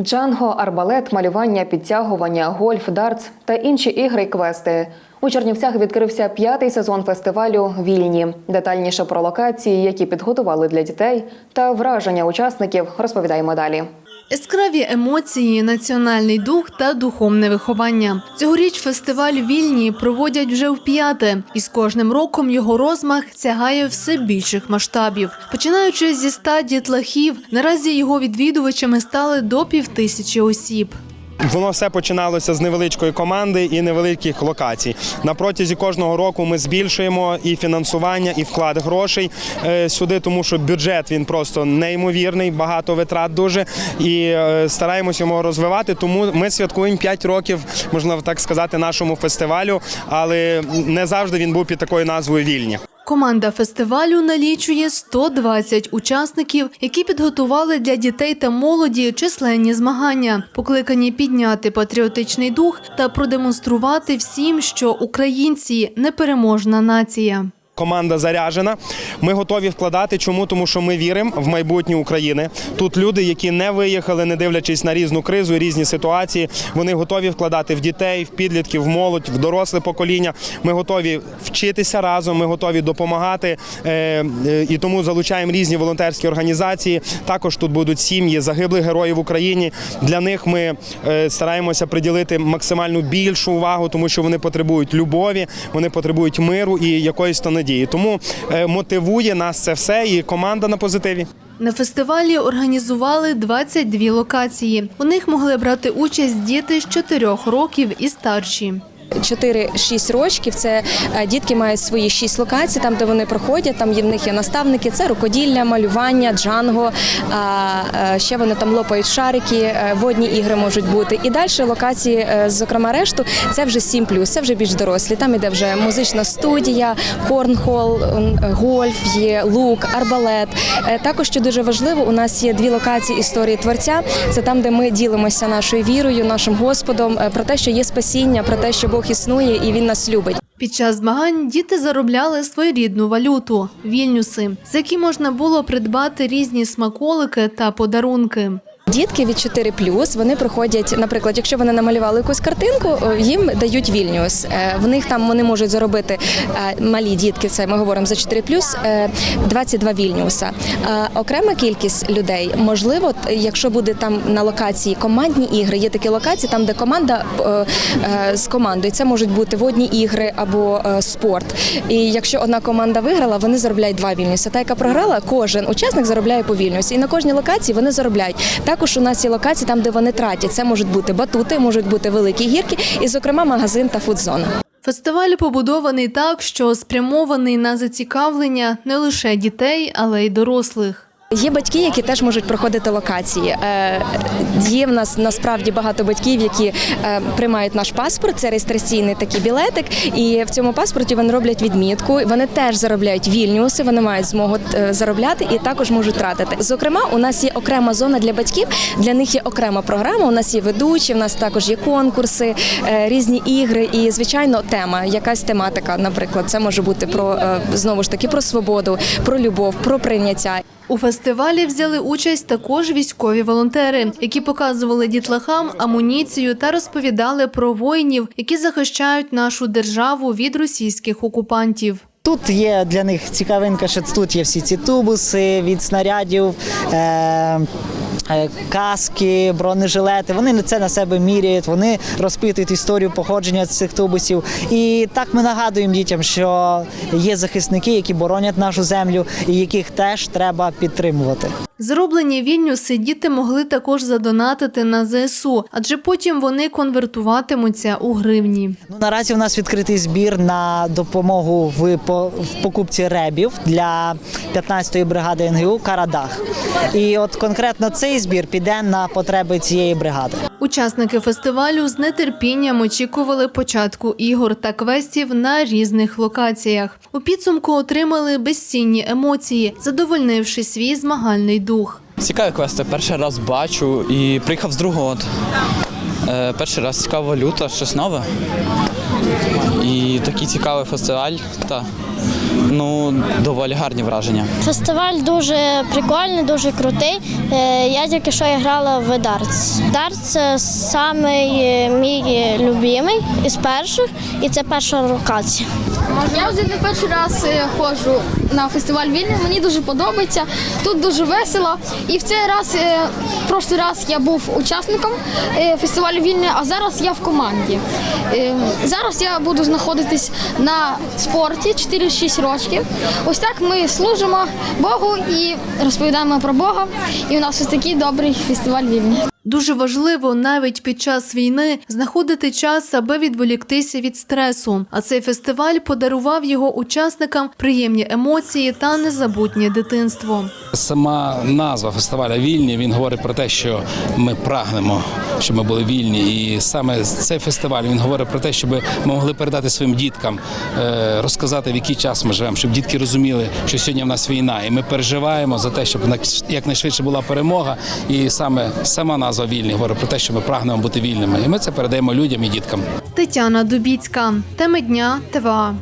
Джанго, арбалет, малювання, підтягування, гольф, дартс та інші ігри й квести. У Чернівцях відкрився п'ятий сезон фестивалю Вільні. Детальніше про локації, які підготували для дітей, та враження учасників розповідаємо далі. Яскраві емоції, національний дух та духовне виховання. Цьогоріч фестиваль вільні проводять вже вп'яте, і з кожним роком його розмах сягає все більших масштабів. Починаючи зі ста дітлахів, наразі його відвідувачами стали до півтисячі осіб. Воно все починалося з невеличкої команди і невеликих локацій. На протязі кожного року ми збільшуємо і фінансування, і вклад грошей е, сюди, тому що бюджет він просто неймовірний, багато витрат дуже. І е, стараємося його розвивати. Тому ми святкуємо 5 років, можна так сказати, нашому фестивалю, але не завжди він був під такою назвою Вільні. Команда фестивалю налічує 120 учасників, які підготували для дітей та молоді численні змагання, покликані підняти патріотичний дух та продемонструвати всім, що українці непереможна нація. Команда заряджена. Ми готові вкладати. Чому? Тому що ми віримо в майбутнє України. Тут люди, які не виїхали, не дивлячись на різну кризу, і різні ситуації. Вони готові вкладати в дітей, в підлітків, в молодь, в доросле покоління. Ми готові вчитися разом. Ми готові допомагати е, е, і тому залучаємо різні волонтерські організації. Також тут будуть сім'ї загиблих героїв в Україні. Для них ми е, стараємося приділити максимальну більшу увагу, тому що вони потребують любові, вони потребують миру і якоїсь то надії. Тому е, мотивує нас це все, і команда на позитиві. На фестивалі організували 22 локації. У них могли брати участь діти з 4 років і старші. 4-6 рочків. Це е, дітки мають свої 6 локацій, там де вони проходять. Там є в них є наставники. Це рукоділля, малювання, джанго. Е, ще вони там лопають шарики, е, водні ігри можуть бути. І далі локації, зокрема, решту, це вже 7+, це вже більш дорослі. Там іде вже музична студія, корнхол, гольф, є лук, арбалет. Також що дуже важливо, у нас є дві локації історії творця. Це там, де ми ділимося нашою вірою, нашим Господом, про те, що є спасіння, про те, що Бог існує і Він нас любить. Під час змагань діти заробляли своєрідну валюту вільнюси, з які можна було придбати різні смаколики та подарунки. Дітки від 4+, вони проходять, наприклад, якщо вони намалювали якусь картинку, їм дають вільнюс. Е, В них там вони можуть заробити е, малі дітки. Це ми говоримо за 4+, е, 22 вільнюса. Е, Окрема кількість людей, можливо, якщо буде там на локації командні ігри, є такі локації, там де команда е, е, з командою. Це можуть бути водні ігри або е, спорт. І якщо одна команда виграла, вони заробляють два вільнюси. Та, яка програла, кожен учасник заробляє по вільнюсі. І на кожній локації вони заробляють. Також у нас є локації там, де вони тратять. Це можуть бути батути, можуть бути великі гірки, і, зокрема, магазин та фудзона. Фестиваль побудований так, що спрямований на зацікавлення не лише дітей, але й дорослих. Є батьки, які теж можуть проходити локації. Е, Є в нас насправді багато батьків, які е, приймають наш паспорт. Це реєстраційний такий білетик. І в цьому паспорті вони роблять відмітку. Вони теж заробляють вільнюси, вони мають змогу е, заробляти і також можуть тратити. Зокрема, у нас є окрема зона для батьків. Для них є окрема програма. У нас є ведучі, у нас також є конкурси, різні ігри і, звичайно, тема, якась тематика. Наприклад, це може бути про знову ж таки про свободу, про любов, про прийняття. У фестивалі взяли участь також військові волонтери, які показували дітлахам амуніцію та розповідали про воїнів, які захищають нашу державу від російських окупантів. Тут є для них цікавинка, що тут є всі ці тубуси від снарядів. Е- Каски, бронежилети, вони це на себе міряють, вони розпитують історію походження цих тубусів. І так ми нагадуємо дітям, що є захисники, які боронять нашу землю, і яких теж треба підтримувати. Зроблені вільнюси діти могли також задонатити на ЗСУ, адже потім вони конвертуватимуться у гривні. Ну наразі у нас відкритий збір на допомогу в, по- в покупці ребів для 15-ї бригади НГУ Карадах. І от конкретно цей збір піде на потреби цієї бригади. Учасники фестивалю з нетерпінням очікували початку ігор та квестів на різних локаціях. У підсумку отримали безцінні емоції, задовольнивши свій змагальний дух. Цікаві квести. Перший раз бачу і приїхав з другого. Е, перший раз цікава валюта, щось нове. І такий цікавий фестиваль. Ну, доволі гарні враження. Фестиваль дуже прикольний, дуже крутий. Е, Я тільки що грала в дартс. Дартс це самий е, мій любимий із перших, і це перша локація. Я вже не перший раз е, ходжу на фестиваль вільний. Мені дуже подобається. Тут дуже весело. І в цей раз, е, в прошлий раз я був учасником е, фестивалю вільний, а зараз я в команді. Зараз я буду знаходитись на спорті 4-6 років. Ось так ми служимо Богу і розповідаємо про Бога. І у нас ось такий добрий фестиваль вільний. Дуже важливо навіть під час війни знаходити час, аби відволіктися від стресу. А цей фестиваль подарував його учасникам приємні емоції та незабутнє дитинство. Сама назва фестиваля Вільні він говорить про те, що ми прагнемо, щоб ми були вільні. І саме цей фестиваль він говорить про те, щоб ми могли передати своїм діткам, е, розказати, в який час ми живемо, щоб дітки розуміли, що сьогодні в нас війна, і ми переживаємо за те, щоб на- якнайшвидше була перемога. І саме сама назва вільні говорить про те, що ми прагнемо бути вільними. І ми це передаємо людям і діткам. Тетяна Дубіцька. Теми дня ТВА.